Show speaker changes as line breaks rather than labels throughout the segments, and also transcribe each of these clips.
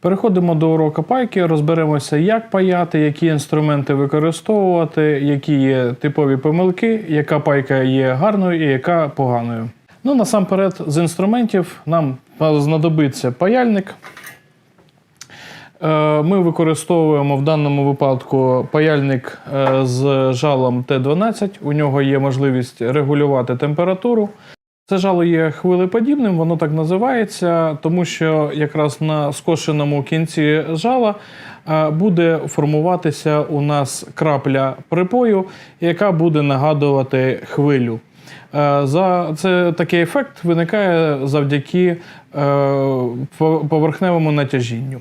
Переходимо до уроку пайки, розберемося, як паяти, які інструменти використовувати, які є типові помилки, яка пайка є гарною і яка поганою. Ну, насамперед, з інструментів нам знадобиться паяльник. Е, Ми використовуємо в даному випадку паяльник е, з жалом Т12. У нього є можливість регулювати температуру. Це жало є хвилеподібним, воно так називається, тому що якраз на скошеному кінці жала е, буде формуватися у нас крапля припою, яка буде нагадувати хвилю. Е, За це такий ефект виникає завдяки е, поверхневому натяжінню.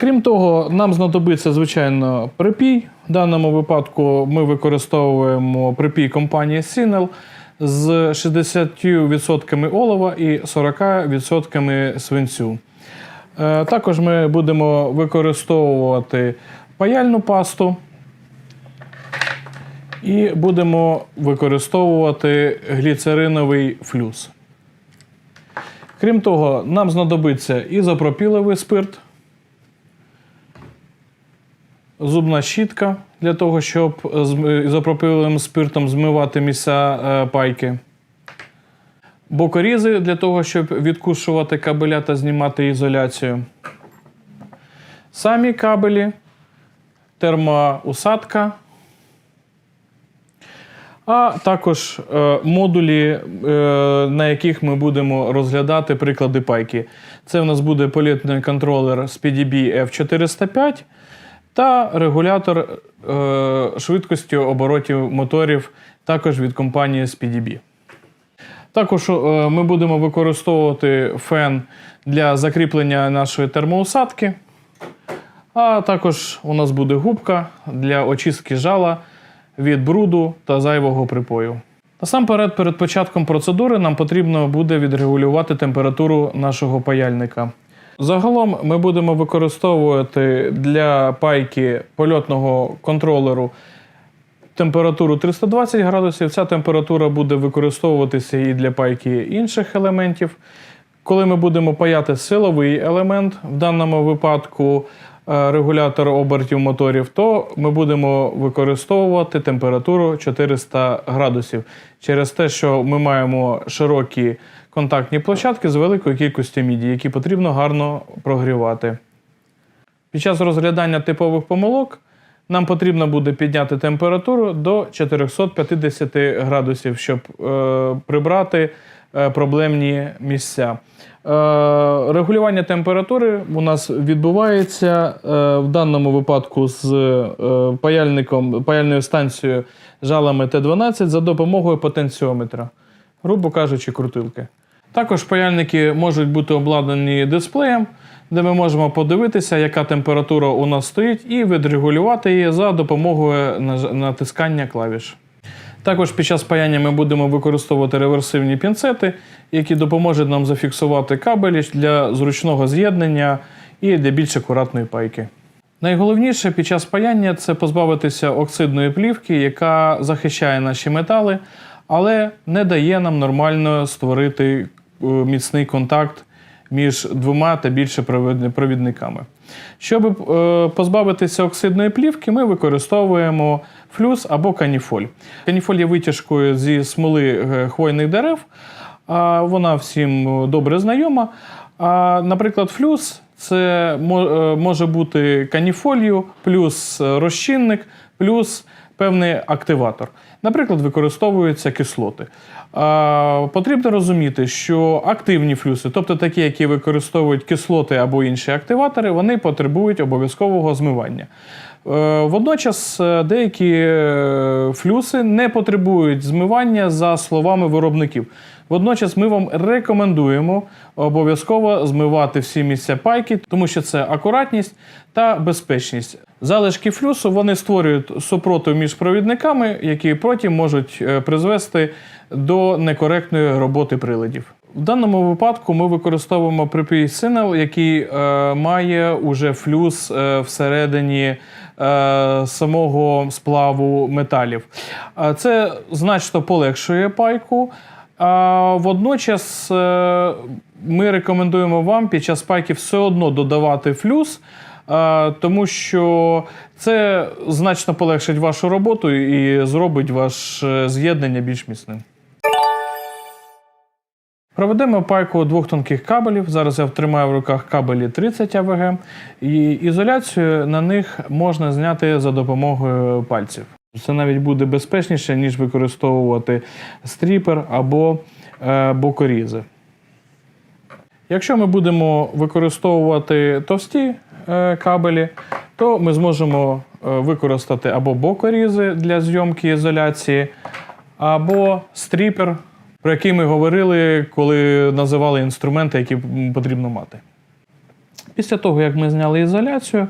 Крім того, нам знадобиться, звичайно, припій. В даному випадку ми використовуємо припій компанії Sinel з 60% олова і 40% свинцю. Е, Також ми будемо використовувати паяльну пасту і будемо використовувати гліцериновий флюс. Крім того, нам знадобиться ізопропіловий спирт, зубна щітка для того, щоб з ізопропиловим спиртом змивати місця е, пайки. Бокорізи для того, щоб відкушувати кабеля та знімати ізоляцію. Самі кабелі, термоусадка, а також е, модулі, е, на яких ми будемо розглядати приклади пайки. Це в нас буде політний контролер з PDB F405 та регулятор е, швидкості оборотів моторів також від компанії SPDB. Також е, ми будемо використовувати фен для закріплення нашої термоусадки. А також у нас буде губка для очистки жала від бруду та зайвого припою. Насамперед, перед початком процедури нам потрібно буде відрегулювати температуру нашого паяльника. Загалом ми будемо використовувати для пайки польотного контролеру температуру 320 градусів. Ця температура буде використовуватися і для пайки інших елементів. Коли ми будемо паяти силовий елемент, в даному випадку е, регулятор обертів моторів, то ми будемо використовувати температуру 400 градусів через те, що ми маємо широкі контактні площадки з великою кількістю міді, які потрібно гарно прогрівати. Під час розглядання типових помилок нам потрібно буде підняти температуру до 450 градусів, щоб е, прибрати е, проблемні місця. Е, регулювання температури у нас відбувається е, в даному випадку з е, паяльником, паяльною станцією жалами Т12 за допомогою потенціометра, грубо кажучи, крутилки. Також паяльники можуть бути обладнані дисплеєм, де ми можемо подивитися, яка температура у нас стоїть, і відрегулювати її за допомогою натискання клавіш. Також під час паяння ми будемо використовувати реверсивні пінцети, які допоможуть нам зафіксувати кабелі для зручного з'єднання і для більш акуратної пайки. Найголовніше під час паяння це позбавитися оксидної плівки, яка захищає наші метали, але не дає нам нормально створити міцний контакт між двома та більше провідниками. Щоб е, позбавитися оксидної плівки, ми використовуємо флюс або каніфоль. Каніфоль є витяжкою зі смоли е, хвойних дерев, а вона всім добре знайома. А, наприклад, флюс це е, може бути каніфолію, плюс е, розчинник, плюс певний активатор. Наприклад, використовуються кислоти. А, потрібно розуміти, що активні флюси, тобто такі, які використовують кислоти або інші активатори, вони потребують обов'язкового змивання. Е, Водночас е, деякі е, флюси не потребують змивання за словами виробників. Водночас ми вам рекомендуємо обов'язково змивати всі місця пайки, тому що це акуратність та безпечність. Залишки флюсу вони створюють супротив між провідниками, які потім можуть призвести до некоректної роботи приладів. В даному випадку ми використовуємо припій Sinel, який е, має уже флюс е, всередині самого сплаву металів. Е, Це значно полегшує пайку. А водночас е, ми рекомендуємо вам під час пайки все одно додавати флюс, е, тому що це значно полегшить вашу роботу і зробить ваше з'єднання більш міцним. Проведемо пайку двох тонких кабелів. Зараз я тримаю в руках кабелі 30 АВГ, і ізоляцію на них можна зняти за допомогою пальців. Це навіть буде безпечніше, ніж використовувати стріпер або е, бокорізи. Якщо ми будемо використовувати товсті е, кабелі, то ми зможемо е, використати або бокорізи для зйомки ізоляції, або стріпер, про який ми говорили, коли називали інструменти, які потрібно мати. Після того, як ми зняли ізоляцію,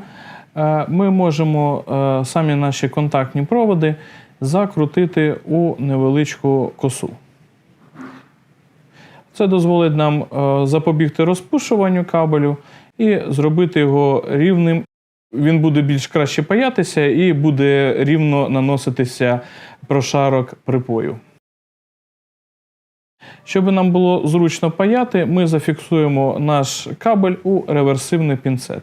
е, ми можемо е, самі наші контактні проводи закрутити у невеличку косу. Це дозволить нам е, запобігти розпушуванню кабелю і зробити його рівним. Він буде більш краще паятися і буде рівно наноситися прошарок припою. Щоб нам було зручно паяти, ми зафіксуємо наш кабель у реверсивний пінцет.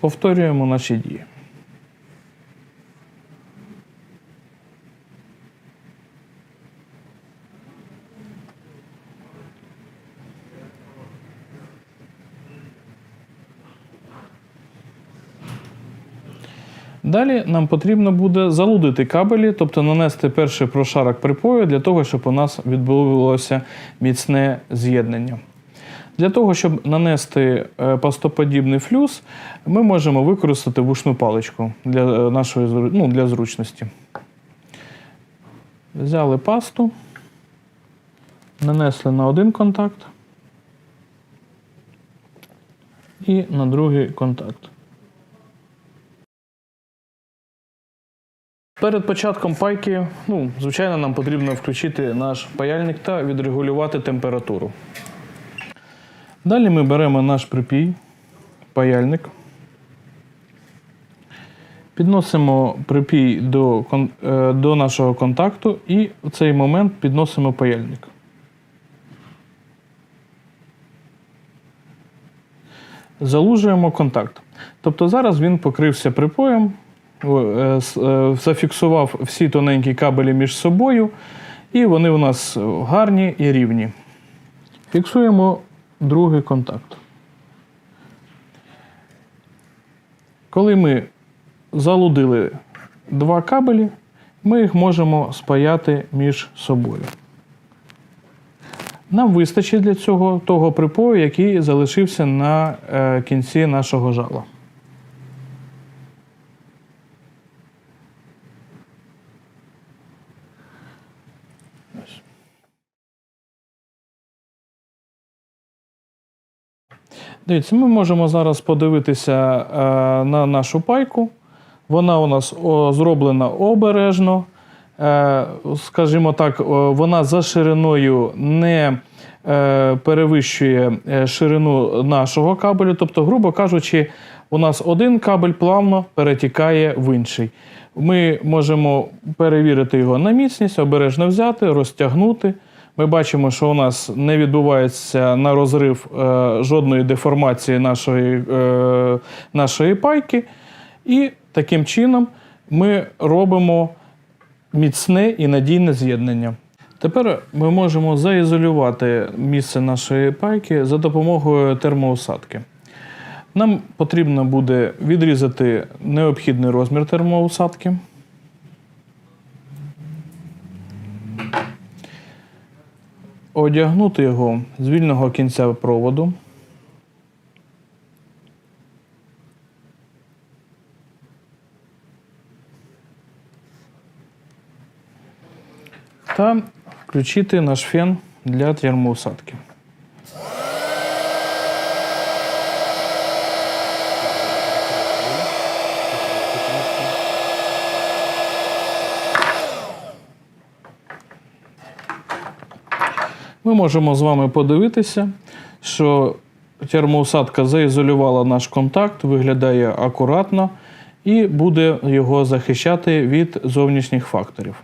Повторюємо наші дії. Далі нам потрібно буде залудити кабелі, тобто нанести перший прошарок припою для того, щоб у нас відбулося міцне з'єднання. Для того, щоб нанести е, пастоподібний флюс, ми можемо використати вушну паличку для, е, нашої, ну, для зручності. Взяли пасту, нанесли на один контакт і на другий контакт. Перед початком пайки, ну, звичайно, нам потрібно включити наш паяльник та відрегулювати температуру. Далі ми беремо наш припій, паяльник, підносимо припій до, е, до нашого контакту і в цей момент підносимо паяльник. Залужуємо контакт. Тобто зараз він покрився припоєм, зафіксував всі тоненькі кабелі між собою, і вони у нас гарні і рівні. Фіксуємо другий контакт. Коли ми залудили два кабелі, ми їх можемо спаяти між собою. Нам вистачить для цього того припою, який залишився на е, кінці нашого жала. Дивіться, ми можемо зараз подивитися е, на нашу пайку. Вона у нас зроблена обережно. Е, скажімо так, вона за шириною не е, перевищує ширину нашого кабелю. Тобто, грубо кажучи, у нас один кабель плавно перетікає в інший. Ми можемо перевірити його на міцність, обережно взяти, розтягнути. Ми бачимо, що у нас не відбувається на розрив е, жодної деформації нашої, е, нашої пайки. І таким чином ми робимо міцне і надійне з'єднання. Тепер ми можемо заізолювати місце нашої пайки за допомогою термоусадки. Нам потрібно буде відрізати необхідний розмір термоусадки. Одягнути його з вільного кінця проводу. Та включити наш фен для термоусадки. Ми можемо з вами подивитися, що термоусадка заізолювала наш контакт, виглядає акуратно і буде його захищати від зовнішніх факторів.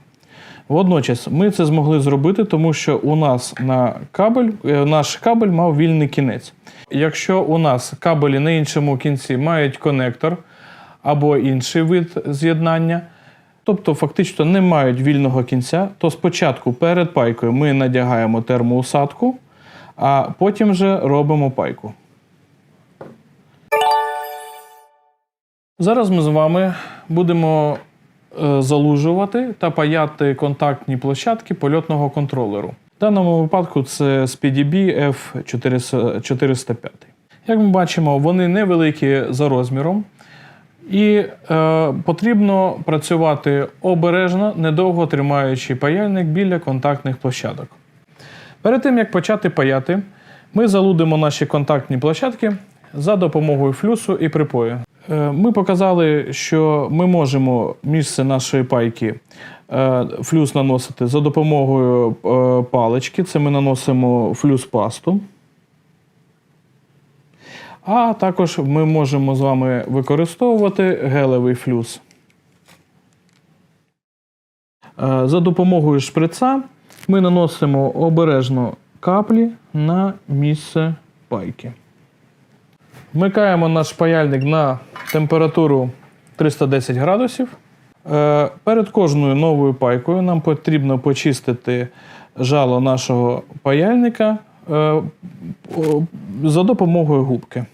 Водночас ми це змогли зробити, тому що у нас на кабель, е, наш кабель мав вільний кінець. Якщо у нас кабелі на іншому кінці мають конектор або інший вид з'єднання, тобто фактично не мають вільного кінця, то спочатку перед пайкою ми надягаємо термоусадку, а потім вже робимо пайку. Зараз ми з вами будемо е, залужувати та паяти контактні площадки польотного контролеру. В даному випадку це SPDB F405. Як ми бачимо, вони невеликі за розміром, і е, потрібно працювати обережно, недовго тримаючи паяльник біля контактних площадок. Перед тим як почати паяти, ми залудимо наші контактні площадки за допомогою флюсу і припою. Е, Ми показали, що ми можемо місце нашої пайки е, флюс наносити за допомогою е, палички. Це ми наносимо флюс пасту. А також ми можемо з вами використовувати гелевий флюс. Е, За допомогою шприца ми наносимо обережно каплі на місце пайки. Вмикаємо наш паяльник на температуру 310 градусів. Е, Перед кожною новою пайкою нам потрібно почистити жало нашого паяльника е, за допомогою губки.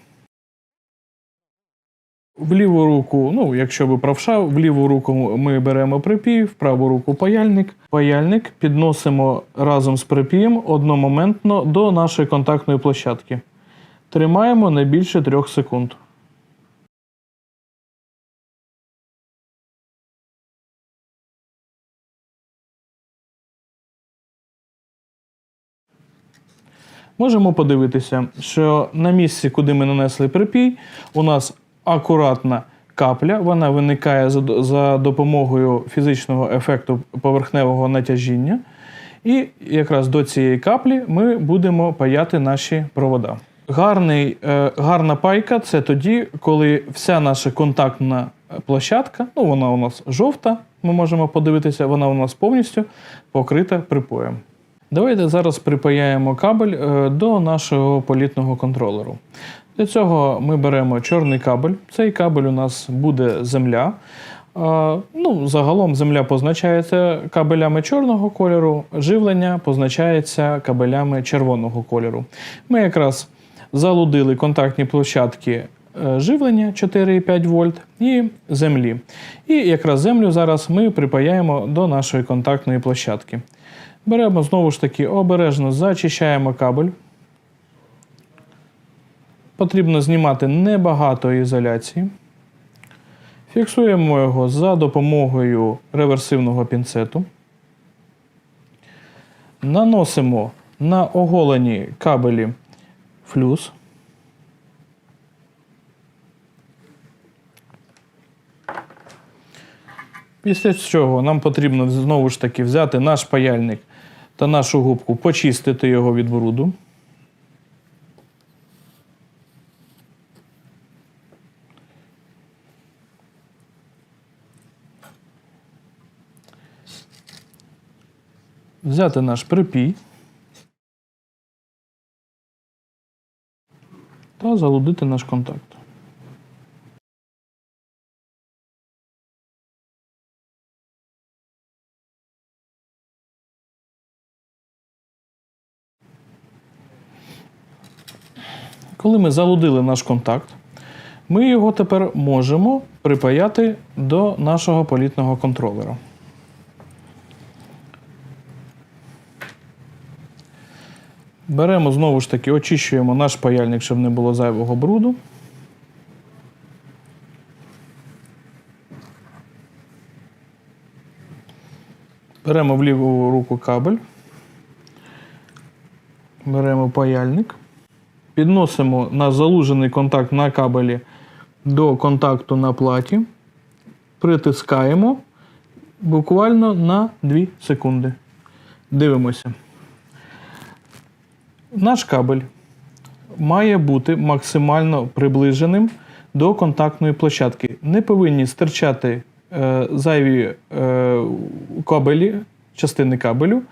В ліву руку, ну, якщо ви правша, в ліву руку ми беремо припій, в праву руку паяльник. Паяльник підносимо разом з припієм одномоментно до нашої контактної площадки. Тримаємо не більше 3 секунд. Можемо подивитися, що на місці, куди ми нанесли припій, у нас акуратна капля. Вона виникає за, допомогою фізичного ефекту поверхневого натяжіння. І якраз до цієї каплі ми будемо паяти наші провода. Гарний, е, гарна пайка це тоді, коли вся наша контактна площадка, ну вона у нас жовта, ми можемо подивитися, вона у нас повністю покрита припоєм. Давайте зараз припаяємо кабель е, до нашого політного контролеру. Для цього ми беремо чорний кабель. Цей кабель у нас буде земля. Ну, загалом земля позначається кабелями чорного кольору, живлення позначається кабелями червоного кольору. Ми якраз залудили контактні площадки е, живлення 4,5 вольт і землі. І якраз землю зараз ми припаяємо до нашої контактної площадки. Беремо знову ж таки обережно зачищаємо кабель. Потрібно знімати небагато ізоляції. Фіксуємо його за допомогою реверсивного пінцету. Наносимо на оголені кабелі флюс. Після чого нам потрібно знову ж таки взяти наш паяльник та нашу губку, почистити його від бруду. Взяти наш припій та залудити наш контакт. Коли ми залудили наш контакт, ми його тепер можемо припаяти до нашого політного контролера. Беремо знову ж таки, очищуємо наш паяльник, щоб не було зайвого бруду. Беремо в ліву руку кабель. Беремо паяльник. Підносимо наш залужений контакт на кабелі до контакту на платі. Притискаємо буквально на 2 секунди. Дивимося. Наш кабель має бути максимально приближеним до контактної площадки. Не повинні стирчати е, зайві е, кабелі, частини кабелю.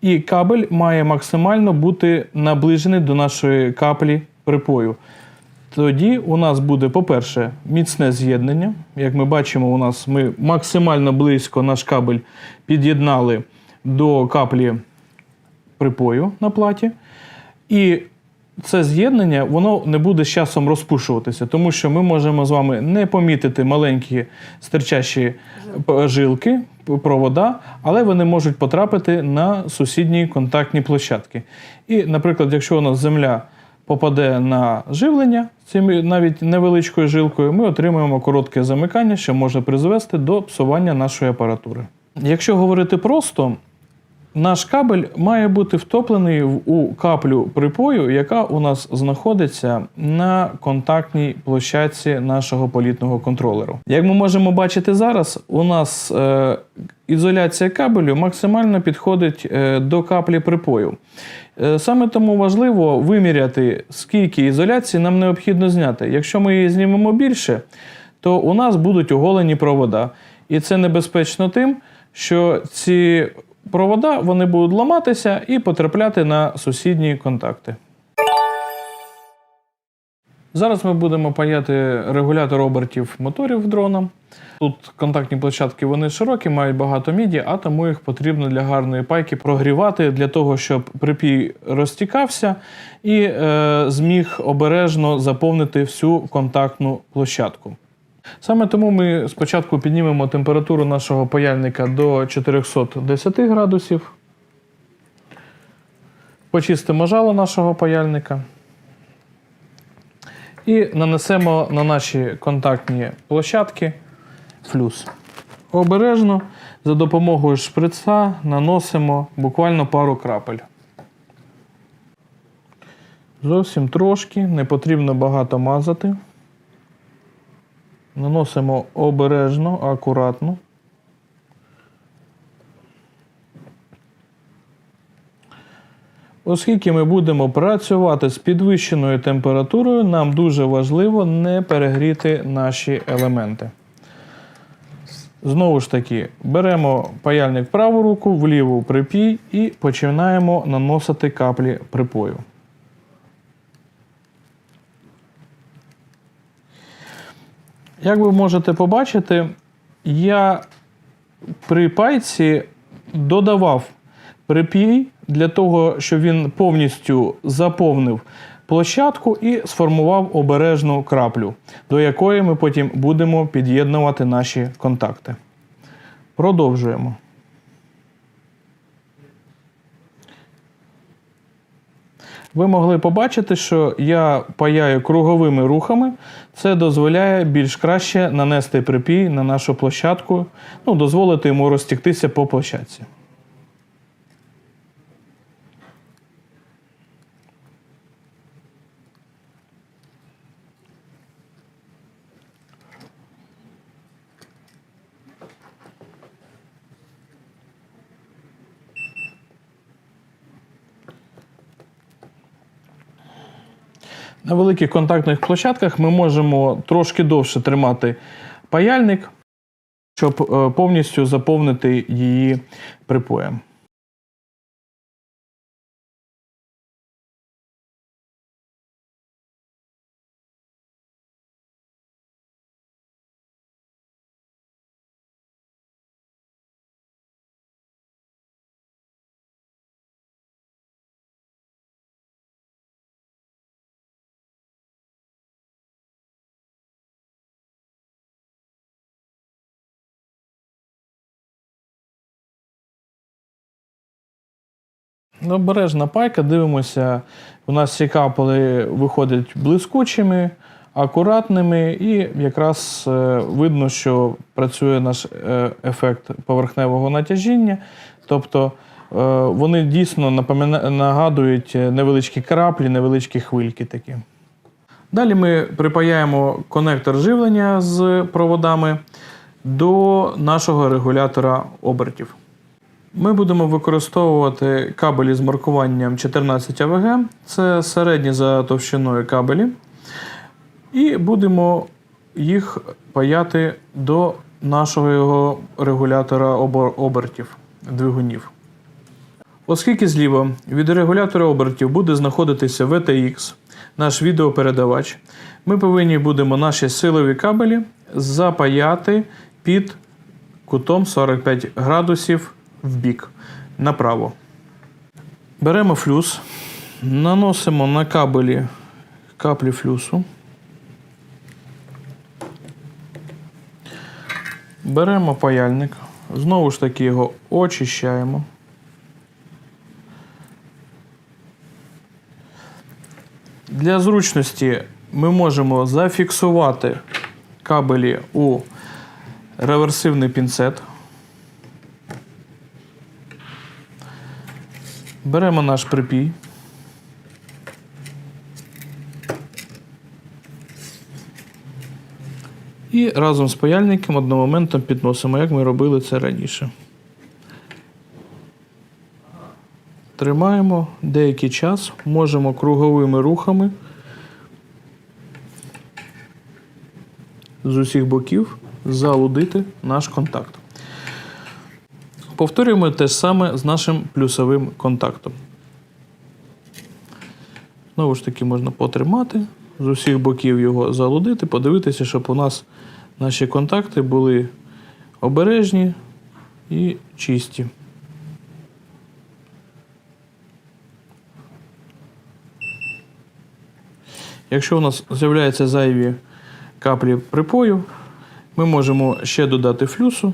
І кабель має максимально бути наближений до нашої каплі припою. Тоді у нас буде, по-перше, міцне з'єднання. Як ми бачимо, у нас ми максимально близько наш кабель під'єднали до каплі припою на платі. І це з'єднання воно не буде з часом розпушуватися, тому що ми можемо з вами не помітити маленькі стирчащі жилки, провода, але вони можуть потрапити на сусідні контактні площадки. І, наприклад, якщо у нас земля попаде на живлення цим навіть невеличкою жилкою, ми отримуємо коротке замикання, що може призвести до псування нашої апаратури. Якщо говорити просто, наш кабель має бути втоплений у каплю припою, яка у нас знаходиться на контактній площадці нашого політного контролеру. Як ми можемо бачити зараз, у нас е, ізоляція кабелю максимально підходить е, до каплі припою. Е, Саме тому важливо виміряти, скільки ізоляції нам необхідно зняти. Якщо ми її знімемо більше, то у нас будуть оголені провода. І це небезпечно тим, що ці провода вони будуть ламатися і потрапляти на сусідні контакти. Зараз ми будемо паяти регулятор обертів моторів дрона. Тут контактні площадки вони широкі, мають багато міді, а тому їх потрібно для гарної пайки прогрівати для того, щоб припій розтікався і е, зміг обережно заповнити всю контактну площадку. Саме тому ми спочатку піднімемо температуру нашого паяльника до 410 градусів. Почистимо жало нашого паяльника. І нанесемо на наші контактні площадки флюс. Обережно за допомогою шприца наносимо буквально пару крапель. Зовсім трошки, не потрібно багато мазати. Наносимо обережно, акуратно. Оскільки ми будемо працювати з підвищеною температурою, нам дуже важливо не перегріти наші елементи. Знову ж таки, беремо паяльник в праву руку, в ліву припій і починаємо наносити каплі припою. Як ви можете побачити, я при пайці додавав припій для того, щоб він повністю заповнив площадку і сформував обережну краплю, до якої ми потім будемо під'єднувати наші контакти. Продовжуємо. Ви могли побачити, що я паяю круговими рухами. Це дозволяє більш краще нанести припій на нашу площадку, ну, дозволити йому розтіктися по площадці. На великих контактних площадках ми можемо трошки довше тримати паяльник, щоб е, повністю заповнити її припоєм. Ну, Обережна пайка, дивимося. У нас ці капли виходять блискучими, акуратними, і якраз е, видно, що працює наш е, ефект поверхневого натяжіння. Тобто е, вони дійсно нагадують невеличкі краплі, невеличкі хвильки такі. Далі ми припаяємо конектор живлення з проводами до нашого регулятора обертів. Ми будемо використовувати кабелі з маркуванням 14 АВГ. Це середні за товщиною кабелі. І будемо їх паяти до нашого регулятора обертів двигунів. Оскільки зліва від регулятора обертів буде знаходитися VTX, наш відеопередавач, ми повинні будемо наші силові кабелі запаяти під кутом 45 градусів в бік направо. Беремо флюс, наносимо на кабелі каплі флюсу. Беремо паяльник, знову ж таки його очищаємо. Для зручності ми можемо зафіксувати кабелі у реверсивний пінцет. Беремо наш припій. І разом з паяльником одномоментом підносимо, як ми робили це раніше. Тримаємо деякий час, можемо круговими рухами з усіх боків залудити наш контакт. Повторюємо те ж саме з нашим плюсовим контактом. Знову ж таки, можна потримати, з усіх боків його залудити, подивитися, щоб у нас наші контакти були обережні і чисті. Якщо у нас з'являються зайві каплі припою, ми можемо ще додати флюсу.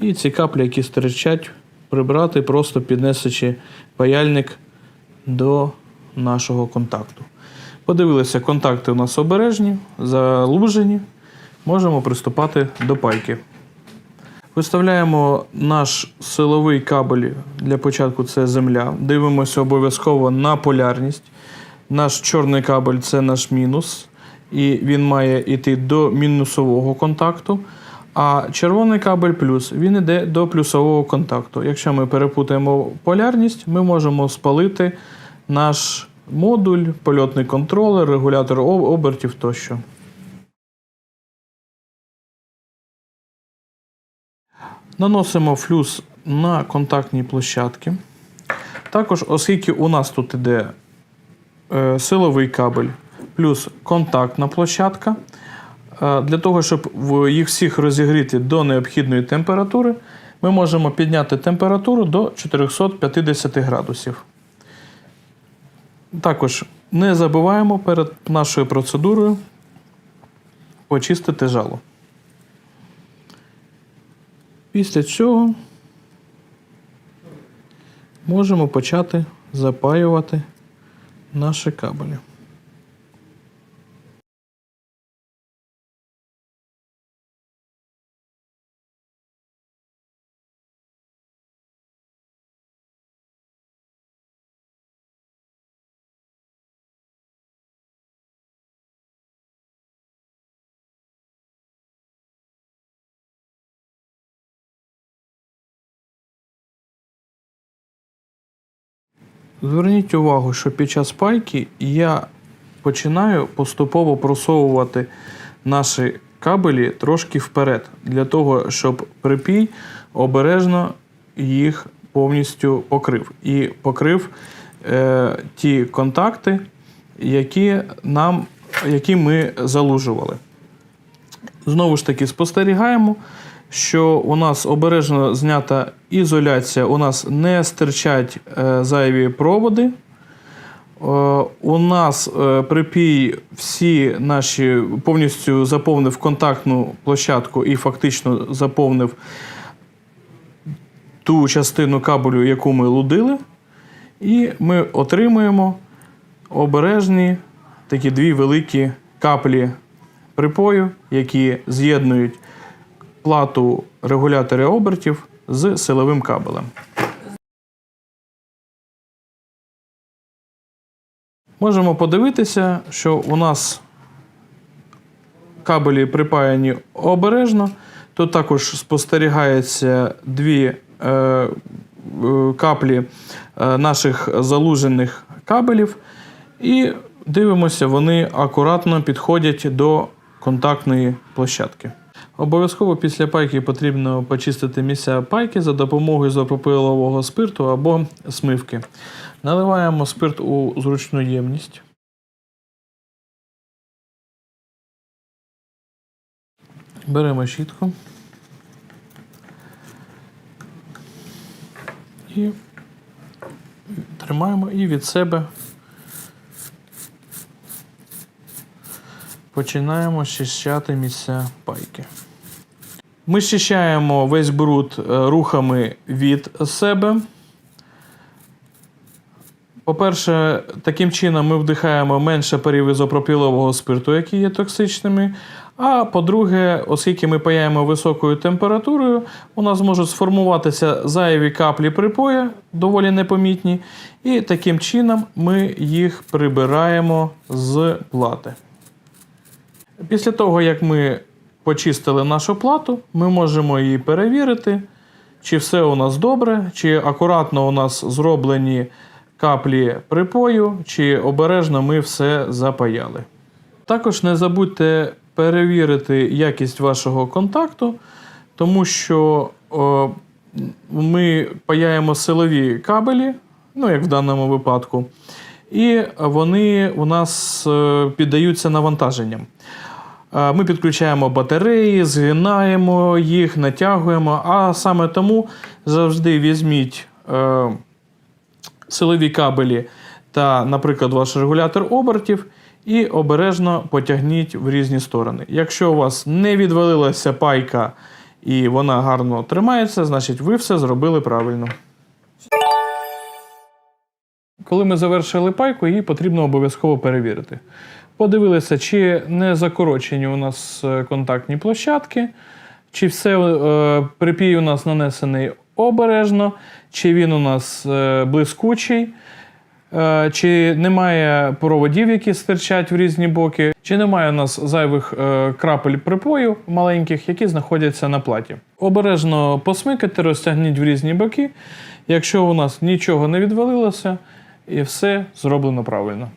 І ці каплі, які стирчать, прибрати, просто піднесучи паяльник до нашого контакту. Подивилися, контакти у нас обережні, залужені. Можемо приступати до пайки. Виставляємо наш силовий кабель для початку це земля. Дивимося обов'язково на полярність. Наш чорний кабель це наш мінус, і він має йти до мінусового контакту. А червоний кабель плюс він йде до плюсового контакту. Якщо ми перепутаємо полярність, ми можемо спалити наш модуль, польотний контролер, регулятор обертів тощо. Наносимо флюс на контактні площадки. Також, оскільки у нас тут іде е, силовий кабель плюс контактна площадка, для того, щоб їх всіх розігріти до необхідної температури, ми можемо підняти температуру до 450 градусів. Також не забуваємо перед нашою процедурою почистити жало. Після цього можемо почати запаювати наші кабелі. Зверніть увагу, що під час пайки я починаю поступово просовувати наші кабелі трошки вперед, для того, щоб припій обережно їх повністю покрив. І покрив е, ті контакти, які, нам, які ми залужували. Знову ж таки, спостерігаємо, що у нас обережно знята ізоляція, у нас не стирчать е, зайві проводи. Е, у нас е, припій всі наші повністю заповнив контактну площадку і фактично заповнив ту частину кабелю, яку ми лудили. І ми отримуємо обережні такі дві великі каплі припою, які з'єднують плату регулятора обертів з силовим кабелем. Можемо подивитися, що у нас кабелі припаяні обережно. Тут також спостерігається дві е, е, каплі е, наших залужених кабелів, І дивимося, вони акуратно підходять до контактної площадки. Обов'язково після пайки потрібно почистити місця пайки за допомогою ізопропилового спирту або смивки. Наливаємо спирт у зручну ємність. Беремо щітку. І тримаємо і від себе починаємо щищати місця пайки. Ми щищаємо весь бруд е, рухами від себе. По-перше, таким чином ми вдихаємо менше парів ізопропілового спирту, які є токсичними. А по-друге, оскільки ми паяємо високою температурою, у нас можуть сформуватися зайві каплі припою, доволі непомітні, і таким чином ми їх прибираємо з плати. Після того, як ми почистили нашу плату, ми можемо її перевірити, чи все у нас добре, чи акуратно у нас зроблені каплі припою, чи обережно ми все запаяли. Також не забудьте перевірити якість вашого контакту, тому що о, ми паяємо силові кабелі, ну як в даному випадку, і вони у нас е, піддаються навантаженням. Е, Ми підключаємо батареї, згинаємо їх, натягуємо. А саме тому завжди візьміть е, силові кабелі та, наприклад, ваш регулятор обертів і обережно потягніть в різні сторони. Якщо у вас не відвалилася пайка і вона гарно тримається, значить ви все зробили правильно. Коли ми завершили пайку, її потрібно обов'язково перевірити. Подивилися, чи не закорочені у нас е, контактні площадки, чи все е, припій у нас нанесений обережно, чи він у нас е, блискучий, е, чи немає проводів, які стирчать в різні боки, чи немає у нас зайвих е, крапель припою маленьких, які знаходяться на платі. Обережно посмикайте, розтягніть в різні боки. Якщо у нас нічого не відвалилося, і все зроблено правильно.